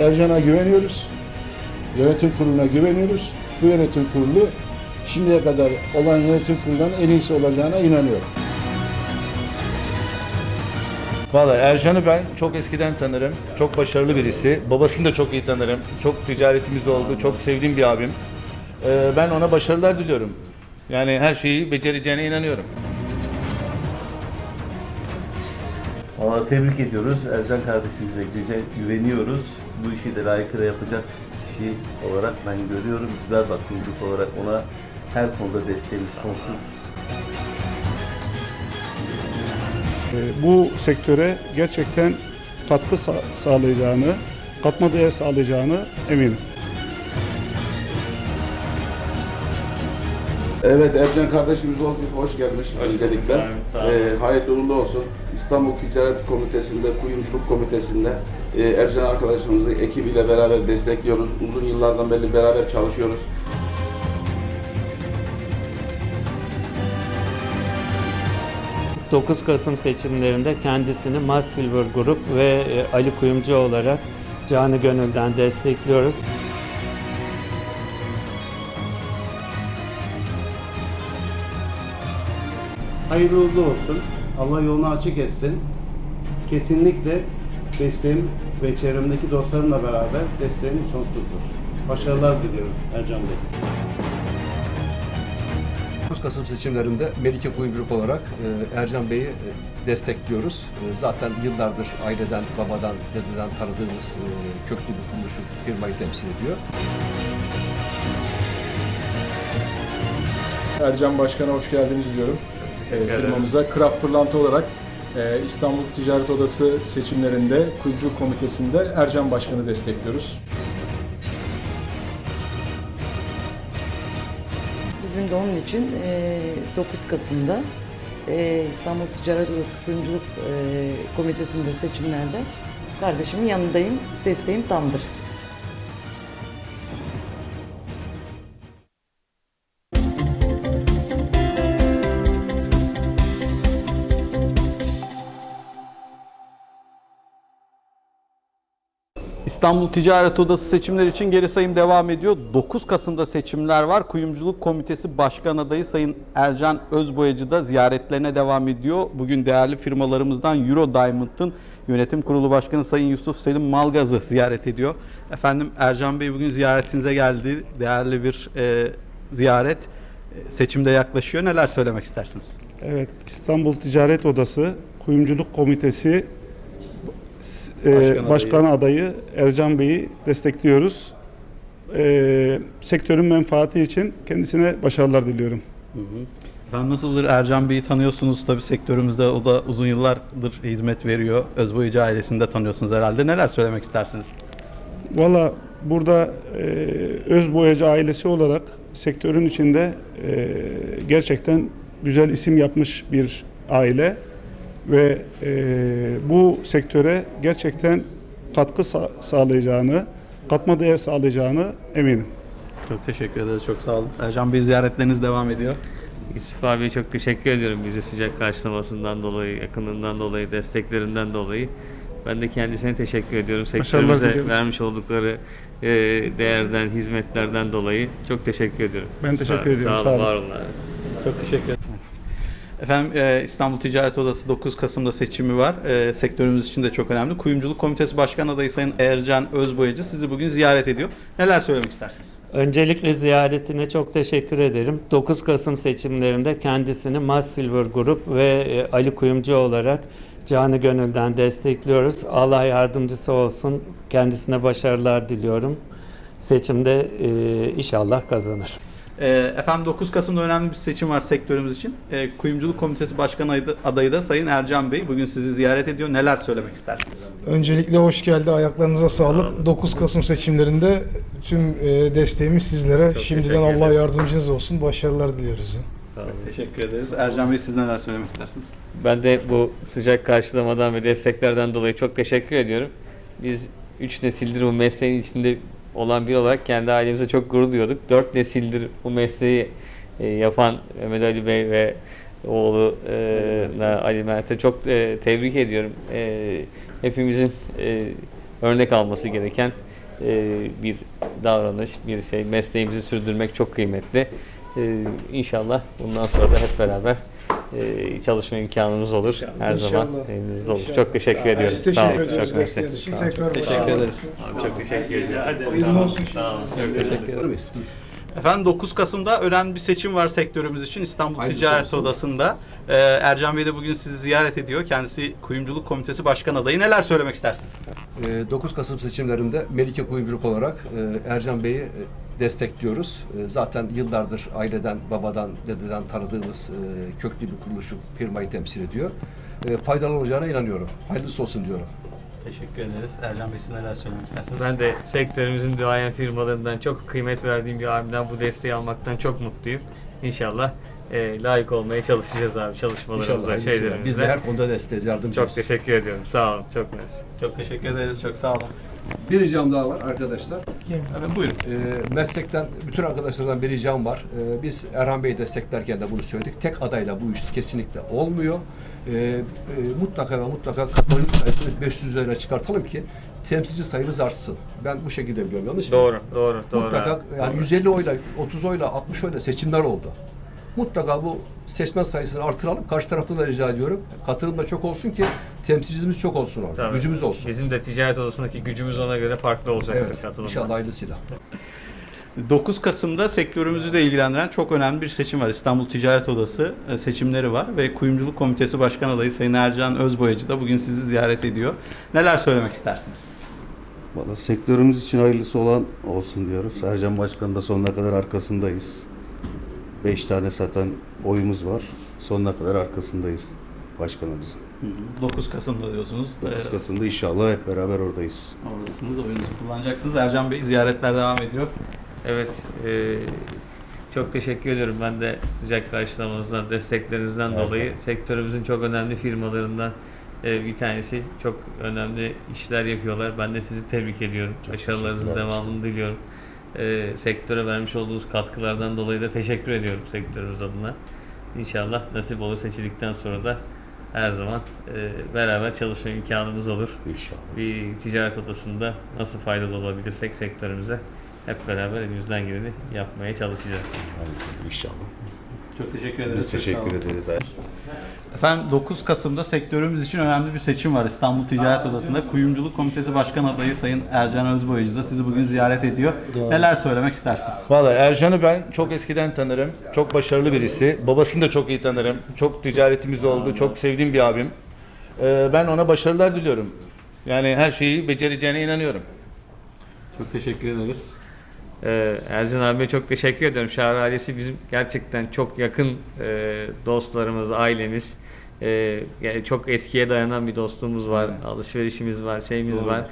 Ercan'a güveniyoruz. Yönetim kuruluna güveniyoruz. Bu yönetim kurulu şimdiye kadar olan yönetim kurulundan en iyisi olacağına inanıyorum. Valla Ercan'ı ben çok eskiden tanırım. Çok başarılı birisi. Babasını da çok iyi tanırım. Çok ticaretimiz oldu. Çok sevdiğim bir abim. Ee, ben ona başarılar diliyorum. Yani her şeyi becereceğine inanıyorum. Valla tebrik ediyoruz. Ercan kardeşimize güzel güveniyoruz. Bu işi de layıkıyla yapacak kişi olarak ben görüyorum. Güzel bakımcılık olarak ona her konuda desteğimiz sonsuz. E, bu sektöre gerçekten katkı sa- sağlayacağını, katma değer sağlayacağını eminim. Evet Ercan kardeşimiz olsun hoş gelmiş öncelikle. Ee, hayırlı uğurlu olsun. İstanbul Ticaret Komitesi'nde, Kuyumculuk Komitesi'nde e, Ercan arkadaşımızı ekibiyle beraber destekliyoruz. Uzun yıllardan beri beraber çalışıyoruz. Hı. 9 Kasım seçimlerinde kendisini Mas Silver Grup ve e, Ali Kuyumcu olarak canı gönülden destekliyoruz. Hayırlı uğurlu olsun. Allah yolunu açık etsin. Kesinlikle desteğim ve çevremdeki dostlarımla beraber desteğim sonsuzdur. Başarılar diliyorum Ercan Bey. 9 Kasım seçimlerinde Melike Kuyumculuk olarak e, Ercan Bey'i e, destekliyoruz. E, Zaten yıllardır aileden, babadan, dededen tanıdığımız e, köklü bir kuruluşu firmayı temsil ediyor. Ercan Başkan'a hoş geldiniz diyorum. Ee, firmamıza Kraft Pırlanta olarak e, İstanbul Ticaret Odası seçimlerinde Kuyumculuk Komitesi'nde Ercan Başkan'ı destekliyoruz. Bizim de onun için e, 9 Kasım'da e, İstanbul Ticaret Odası Kuyumculuk e, Komitesi'nde seçimlerde kardeşimin yanındayım. Desteğim tamdır. İstanbul Ticaret Odası seçimleri için geri sayım devam ediyor. 9 Kasım'da seçimler var. Kuyumculuk Komitesi Başkan Adayı Sayın Ercan Özboyacı da ziyaretlerine devam ediyor. Bugün değerli firmalarımızdan Euro Diamond'ın Yönetim Kurulu Başkanı Sayın Yusuf Selim Malgaz'ı ziyaret ediyor. Efendim Ercan Bey bugün ziyaretinize geldi. Değerli bir e, ziyaret. E, Seçimde yaklaşıyor. Neler söylemek istersiniz? Evet, İstanbul Ticaret Odası, Kuyumculuk Komitesi e, Başkan adayı. Başkan adayı Ercan Bey'i destekliyoruz. E, sektörün menfaati için kendisine başarılar diliyorum. Ben nasıldır Ercan Bey'i tanıyorsunuz tabii sektörümüzde o da uzun yıllardır hizmet veriyor. Özboyacı ailesini de tanıyorsunuz herhalde. Neler söylemek istersiniz? Valla burada e, öz boyacı ailesi olarak sektörün içinde e, gerçekten güzel isim yapmış bir aile ve e, bu sektöre gerçekten katkı sa- sağlayacağını, katma değer sağlayacağını eminim. Çok teşekkür ederiz. Çok sağ olun. Ercan Bey ziyaretleriniz devam ediyor. Yusuf abiye çok teşekkür ediyorum bizi sıcak karşılamasından dolayı, yakınından dolayı, desteklerinden dolayı. Ben de kendisine teşekkür ediyorum. Sektörümüze vermiş oldukları e, değerden, hizmetlerden dolayı çok teşekkür ediyorum. Ben teşekkür Sağ- ediyorum, Sağ olun. var olun. abi. Çok teşekkür ederim. Efendim e, İstanbul Ticaret Odası 9 Kasım'da seçimi var. E, sektörümüz için de çok önemli. Kuyumculuk Komitesi Başkan Adayı Sayın Ercan Özboyacı sizi bugün ziyaret ediyor. Neler söylemek istersiniz? Öncelikle ziyaretine çok teşekkür ederim. 9 Kasım seçimlerinde kendisini Mas Silver Grup ve e, Ali Kuyumcu olarak canı gönülden destekliyoruz. Allah yardımcısı olsun. Kendisine başarılar diliyorum. Seçimde e, inşallah kazanır. E, efendim 9 Kasım'da önemli bir seçim var sektörümüz için. E, Kuyumculuk Komitesi Başkan adayı- da Sayın Ercan Bey bugün sizi ziyaret ediyor. Neler söylemek istersiniz? Öncelikle hoş geldi. Ayaklarınıza sağlık. 9 Kasım seçimlerinde tüm e, desteğimiz sizlere. Şimdiden Allah yardımcınız olsun. Başarılar diliyoruz. Sağ olun. Teşekkür ederiz. Ercan Bey siz neler söylemek istersiniz? Ben de bu sıcak karşılamadan ve desteklerden dolayı çok teşekkür ediyorum. Biz 3 nesildir bu mesleğin içinde olan biri olarak kendi ailemize çok gurur duyuyorduk. 4 nesildir bu mesleği e, yapan Mehmet Ali Bey ve oğlu e, Ali Mert'e çok e, tebrik ediyorum. E, hepimizin e, örnek alması gereken e, bir davranış, bir şey. Mesleğimizi sürdürmek çok kıymetli. E, İnşallah bundan sonra da hep beraber e, çalışma imkanımız olur. Her zaman elinizde olur. Çok teşekkür Sağ olun. teşekkür ediyoruz Çok. Sağ olun. Tekrar Teşekkür ederiz. Abi, çok teşekkür. Hayırlı olsun. Sağ olun. Çok teşekkür ederim. Efendim 9 Kasım'da önemli bir seçim var sektörümüz için İstanbul Hayırlısı Ticaret olsun. Odası'nda. Ee, Ercan Bey de bugün sizi ziyaret ediyor. Kendisi Kuyumculuk Komitesi Başkan adayı. Neler söylemek istersiniz? E, 9 Kasım seçimlerinde Melike Kuyumculuk olarak e, Ercan Bey'i e, destekliyoruz. E, Zaten yıllardır aileden, babadan, dededen tanıdığımız e, köklü bir kuruluşu, firmayı temsil ediyor. E, Faydalı olacağına inanıyorum. Hayırlısı olsun diyorum. Teşekkür ederiz. Ercan Bey siz neler söylemek istersiniz? Ben de sektörümüzün duayen firmalarından çok kıymet verdiğim bir abimden bu desteği almaktan çok mutluyum. İnşallah e, layık olmaya çalışacağız abi çalışmalarımıza, hayırlısı. Biz de şeylerimize. her konuda desteğiz, yardımcıyız. Çok teşekkür ediyorum. Sağ olun. Çok mersi. Çok teşekkür ederiz. Çok sağ olun. Bir ricam daha var arkadaşlar. Evet, buyurun. E, meslekten bütün arkadaşlardan bir ricam var. E, biz Erhan Bey'i desteklerken de bunu söyledik. Tek adayla bu iş kesinlikle olmuyor. E, e, mutlaka ve mutlaka katılım sayısını 500 üzerine çıkartalım ki temsilci sayımız artsın. Ben bu şekilde biliyorum. Yanlış mı? Doğru, doğru, doğru. Mutlaka abi. yani 150 oyla, 30 oyla, 60 oyla seçimler oldu. Mutlaka bu seçmen sayısını artıralım. Karşı taraftan da rica ediyorum. Katılım da çok olsun ki temsilcimiz çok olsun orada. Tabii. Gücümüz olsun. Bizim de ticaret odasındaki gücümüz ona göre farklı olacaktır Evet. katılımda. İnşallah hayırlısıyla. 9 Kasım'da sektörümüzü de ilgilendiren çok önemli bir seçim var. İstanbul Ticaret Odası e, seçimleri var ve Kuyumculuk Komitesi Başkan adayı Sayın Ercan Özboyacı da bugün sizi ziyaret ediyor. Neler söylemek istersiniz? Valla sektörümüz için hayırlısı olan olsun diyoruz. Ercan Başkan'ın da sonuna kadar arkasındayız. Beş tane satan oyumuz var. Sonuna kadar arkasındayız başkanımızın. 9 Kasım'da diyorsunuz. 9 Ee, Kasım'da inşallah hep beraber oradayız. Oradasınız, oyunuzu kullanacaksınız. Ercan Bey ziyaretler devam ediyor. Evet. e, çok teşekkür ediyorum. Ben de sıcak karşılamanızdan, desteklerinizden Her dolayı zaman. sektörümüzün çok önemli firmalarından e, bir tanesi. Çok önemli işler yapıyorlar. Ben de sizi tebrik ediyorum. Başarılarınızın teşekkürler. devamını diliyorum. E, sektöre vermiş olduğunuz katkılardan dolayı da teşekkür ediyorum sektörümüz adına. İnşallah nasip olur seçildikten sonra da her zaman e, beraber çalışma imkanımız olur. İnşallah. Bir ticaret odasında nasıl faydalı olabilirsek sektörümüze hep beraber elimizden geleni yapmaya çalışacağız. Hayırlısı inşallah. Çok teşekkür ederiz. Biz teşekkür ederiz. Efendim 9 Kasım'da sektörümüz için önemli bir seçim var. İstanbul Ticaret Odası'nda Kuyumculuk Komitesi Başkan adayı Sayın Ercan Özboyacı da sizi bugün ziyaret ediyor. Neler söylemek istersiniz? Valla Ercan'ı ben çok eskiden tanırım. Çok başarılı birisi. Babasını da çok iyi tanırım. Çok ticaretimiz oldu. Çok sevdiğim bir abim. Ee, ben ona başarılar diliyorum. Yani her şeyi becereceğine inanıyorum. Çok teşekkür ederiz. Ee, Ercan abiye çok teşekkür ediyorum. Şahar ailesi bizim gerçekten çok yakın e, dostlarımız, ailemiz. E, yani çok eskiye dayanan bir dostluğumuz var, alışverişimiz var, şeyimiz Doğru. var.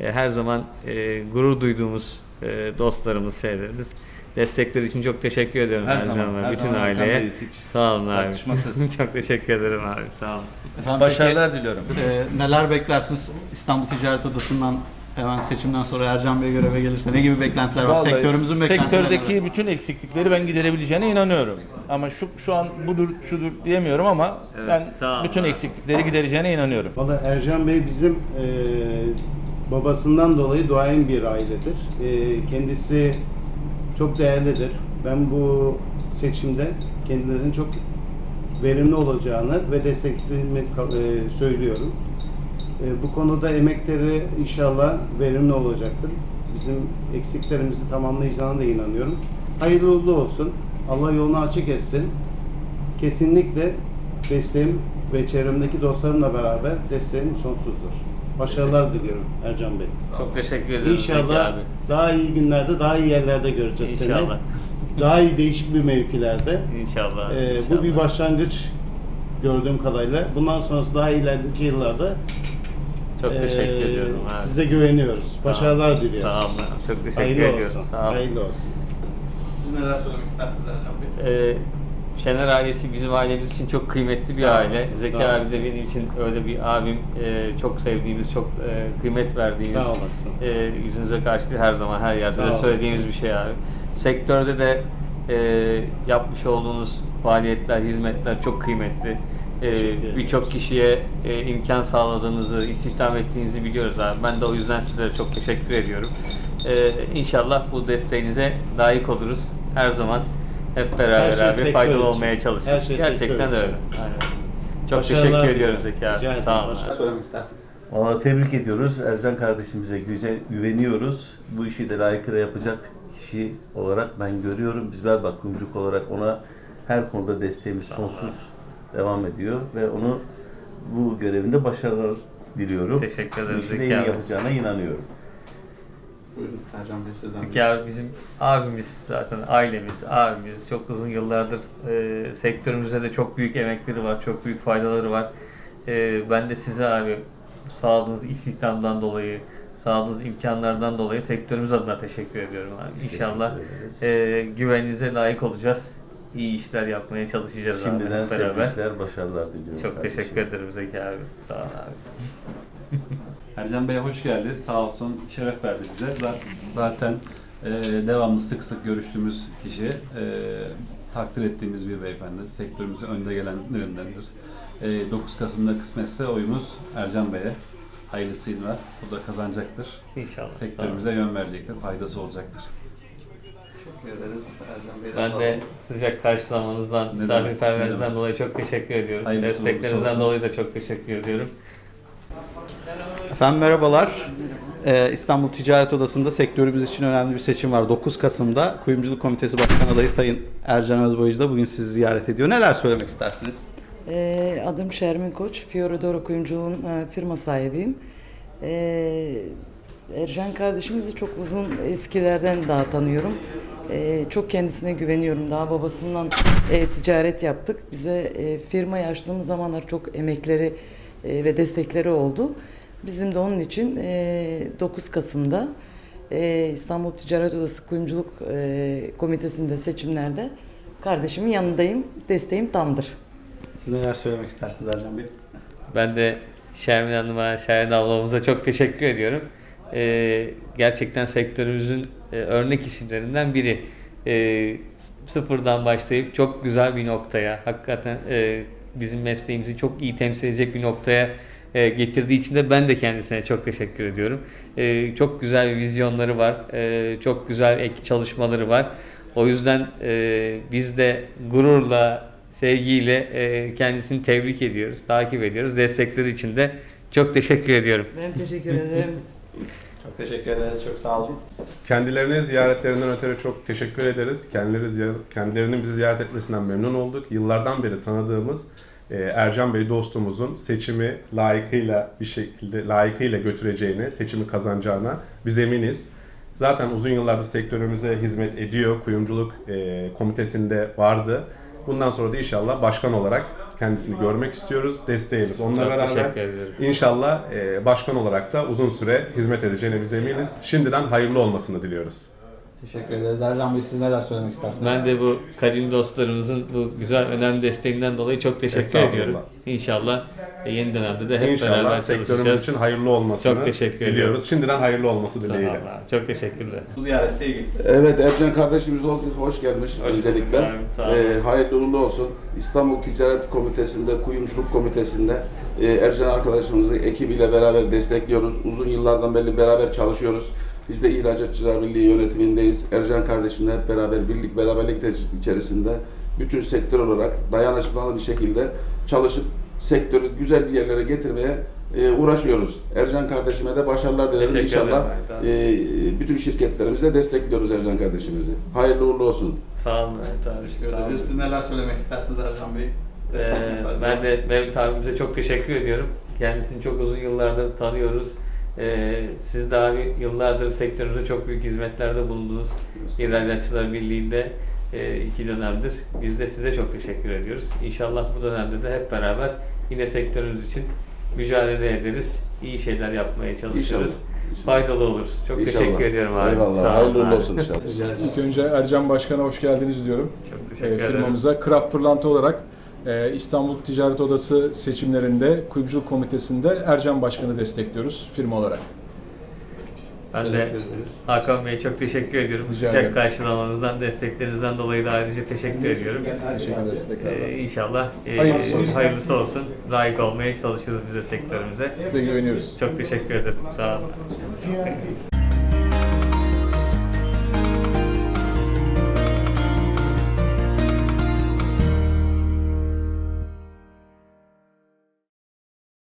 E, her zaman e, gurur duyduğumuz e, dostlarımız, şeylerimiz. Destekleri için çok teşekkür ediyorum Her Ercan zaman, abi, her bütün zaman aileye. Sağ olun abi. çok teşekkür ederim abi. Sağ olun. Efendim, Başarılar diliyorum. peki, e, neler beklersiniz İstanbul Ticaret Odası'ndan hemen seçimden sonra Ercan Bey göreve gelirse ne gibi beklentiler var? Vallahi Sektörümüzün beklentileri neler? sektördeki bütün eksiklikleri ben giderebileceğine inanıyorum. Ama şu şu an budur şudur diyemiyorum ama Evet, ben sağ bütün eksiklikleri gidereceğine inanıyorum. Valla Ercan Bey bizim e, babasından dolayı duayen bir ailedir. E, kendisi çok değerlidir. Ben bu seçimde kendilerinin çok verimli olacağını ve desteklediğimi e, söylüyorum. E, bu konuda emekleri inşallah verimli olacaktır. Bizim eksiklerimizi tamamlayacağına da inanıyorum. Hayırlı uğurlu olsun. Allah yolunu açık etsin. Kesinlikle desteğim ve çevremdeki dostlarımla beraber desteğim sonsuzdur. Başarılar diliyorum Ercan Bey. Çok teşekkür ederim. İnşallah abi. daha iyi günlerde, daha iyi yerlerde göreceğiz İnşallah. seni. Daha iyi değişik bir mevkilerde. İnşallah. Ee, inşallah. bu bir başlangıç gördüğüm kadarıyla. Bundan sonrası daha ileriki yıllarda Çok teşekkür ee, ediyorum abi. Size güveniyoruz. Sağ Başarılar olun. diliyoruz. Sağ olun. Çok teşekkür Hayırlı ediyorum. olsun. Sağ olun. Hayırlı olsun. Siz neler söylemek istersiniz Ercan Bey? Ee, Şener ailesi bizim ailemiz için çok kıymetli bir Sağ aile. olasın, Zeki abi de benim için öyle bir abim. Ee, çok sevdiğimiz, çok e, kıymet verdiğimiz. Sağ olasın. e, yüzünüze karşı değil, her zaman her yerde Sağ de olasın. söylediğimiz bir şey abi. Sektörde de e, yapmış olduğunuz faaliyetler, hizmetler çok kıymetli. Ee, Birçok kişiye e, imkan sağladığınızı, istihdam ettiğinizi biliyoruz abi. Ben de o yüzden sizlere çok teşekkür ediyorum. Ee, inşallah bu desteğinize layık oluruz. Her zaman hep beraber Her şey abi faydalı için. olmaya Her çalışırız. şey Gerçekten öyle. Aynen. Çok Başarılar teşekkür ediyorum. Zeki abi. Rica. Sağ olun. Söylemek istersiniz. Valla tebrik ediyoruz. Ercan kardeşimize güce güveniyoruz. Bu işi de layıkıyla yapacak kişi olarak ben görüyorum. Bizler bak kuyumculuk olarak ona her konuda desteğimiz sonsuz devam ediyor ve onu bu görevinde başarılar diliyorum. Teşekkür ederim Zeki iyi abi. yapacağına inanıyorum. Buyurun Ercan Bey sizden. Zeki abi bizim abimiz zaten ailemiz, abimiz çok uzun yıllardır e, sektörümüzde de çok büyük emekleri var, çok büyük faydaları var. E, ben de size abi sağladığınız istihdamdan dolayı, sağladığınız imkanlardan dolayı sektörümüz adına teşekkür ediyorum abi. İnşallah e, güveninize layık olacağız. İyi işler yapmaya çalışacağız abi Şimdiden hep beraber. tebrikler, başarılar diliyorum. Çok kardeşim. teşekkür ederim Zeki abi. Sağ ol abi. Ercan Bey hoş geldi. Sağ olsun şeref verdi bize. Z- Zaten e, devamlı sık sık görüştüğümüz kişi. E, takdir ettiğimiz bir beyefendi. Sektörümüzde önde gelenlerindendir. E, 9 Kasım'da kısmetse oyumuz Ercan Bey'e. Hayırlısıyla. O da kazanacaktır. İnşallah. Sektörümüze yön verecektir. Faydası olacaktır. Teşekkür ederiz. Ercan Bey'den Ben de sıcak karşılamanızdan, misafirperverinizden dolayı çok teşekkür ediyorum. Hayırlısı Desteklerinizden olsun. dolayı da çok teşekkür ediyorum. Efendim merhabalar. Ee, İstanbul Ticaret Odası'nda sektörümüz için önemli bir seçim var. 9 Kasım'da Kuyumculuk Komitesi Başkan Adayı Sayın Ercan Özboyacı da bugün sizi ziyaret ediyor. Neler söylemek istersiniz? Ee, adım Şermin Koç, Fiorodoro Kuyumculuğun e, firma sahibiyim. Ee, Ercan kardeşimizi çok uzun eskilerden daha tanıyorum. Ee, çok kendisine güveniyorum. Daha babasından e, ticaret yaptık. Bize e, firmayı açtığımız zamanlar çok emekleri e, ve destekleri oldu. Bizim de onun için e, 9 Kasım'da e, İstanbul Ticaret Odası Kuyumculuk e, Komitesi'nde seçimlerde kardeşimin yanındayım. Desteğim tamdır. Siz neler söylemek istersiniz Ercan Bey? Ben de Şermin Hanım'a, Şermin ablamıza çok teşekkür ediyorum. Ee, gerçekten sektörümüzün e, örnek isimlerinden biri. Ee, sıfırdan başlayıp çok güzel bir noktaya, hakikaten e, bizim mesleğimizi çok iyi temsil edecek bir noktaya e, getirdiği için de ben de kendisine çok teşekkür ediyorum. E, çok güzel bir vizyonları var, e, çok güzel ek çalışmaları var. O yüzden e, biz de gururla, sevgiyle e, kendisini tebrik ediyoruz, takip ediyoruz. Destekleri için de çok teşekkür ediyorum. Ben teşekkür ederim. Çok teşekkür ederiz. Çok sağ olun. Kendilerine ziyaretlerinden ötürü çok teşekkür ederiz. Kendileri kendilerinin bizi ziyaret etmesinden memnun olduk. Yıllardan beri tanıdığımız e, Ercan Bey dostumuzun seçimi layıkıyla bir şekilde layıkıyla götüreceğine, seçimi kazanacağına biz eminiz. Zaten uzun yıllardır sektörümüze hizmet ediyor. Kuyumculuk e, komitesinde vardı. Bundan sonra da inşallah başkan olarak kendisini görmek istiyoruz. Desteğimiz onunla Çok beraber. teşekkür. İnşallah e, başkan olarak da uzun süre hizmet edeceğine biz eminiz. Şimdiden hayırlı olmasını diliyoruz. Teşekkür ederiz. Ercan Bey siz neler söylemek istersiniz? Ben de bu kadim dostlarımızın bu güzel önemli desteğinden dolayı çok teşekkür Estağfurullah. ediyorum. İnşallah e, yeni dönemde de hep İnşallah beraber sektörümüz çalışacağız. için hayırlı olmasını Çok teşekkür ediyorum. diliyoruz. Şimdiden hayırlı olması Sağ olun dileğiyle. abi. Çok teşekkürler. Bu ziyaretle ilgili. Evet Ercan kardeşimiz olsun, hoş gelmiş Hoş bulduk öncelikle. abi, sağ olun. Ee, hayırlı uğurlu olsun. İstanbul Ticaret Komitesi'nde, Kuyumculuk Komitesi'nde e, Ercan arkadaşımızı ekibiyle beraber destekliyoruz. Uzun yıllardan beri beraber çalışıyoruz. Biz de İhracatçılar Birliği yönetimindeyiz. Ercan kardeşimle hep beraber, birlik beraberlik de içerisinde bütün sektör olarak dayanışmalı bir şekilde çalışıp sektörü güzel bir yerlere getirmeye e, uğraşıyoruz. Ercan kardeşime de başarılar dilerim. İnşallah e, bütün şirketlerimizle destekliyoruz Ercan kardeşimizi. Hayırlı uğurlu olsun. Sağ olun Mehmet abi. Teşekkür ederiz. Siz neler söylemek istersiniz Ercan Bey? Ee, ben de Mehmet abimize çok teşekkür ediyorum. Kendisini çok uzun yıllardır tanıyoruz. Ee, siz abi yıllardır sektörümüze çok büyük hizmetlerde bulundunuz. İhracatçılar Birliği'nde e, iki dönemdir. Biz de size çok teşekkür ediyoruz. İnşallah bu dönemde de hep beraber yine sektörümüz için mücadele ederiz. İyi şeyler yapmaya çalışırız. İnşallah. Faydalı oluruz. Çok İnşallah. teşekkür ediyorum abi. Eyvallah. Sağ olun Hayırlı abi. olsun inşallah. İlk önce Ercan Başkan'a hoş geldiniz diyorum. Çok teşekkür ederim. firmamıza Craft Pırlanta olarak e, İstanbul Ticaret Odası seçimlerinde Kuyumculuk Komitesi'nde Ercan Başkan'ı destekliyoruz firma olarak. Ben de. Hakan Bey çok teşekkür ediyorum. Rica Sıcak ederim. karşılamanızdan, desteklerinizden dolayı da ayrıca teşekkür ediyorum. Teşekkür ederiz tekrardan. Ee, inşallah e, Hayırlısı olsun. hayırlısı olsun. Layık olmaya çalışırız bize sektörümüze. Size güveniyoruz. Çok teşekkür ederim. Sağ olun.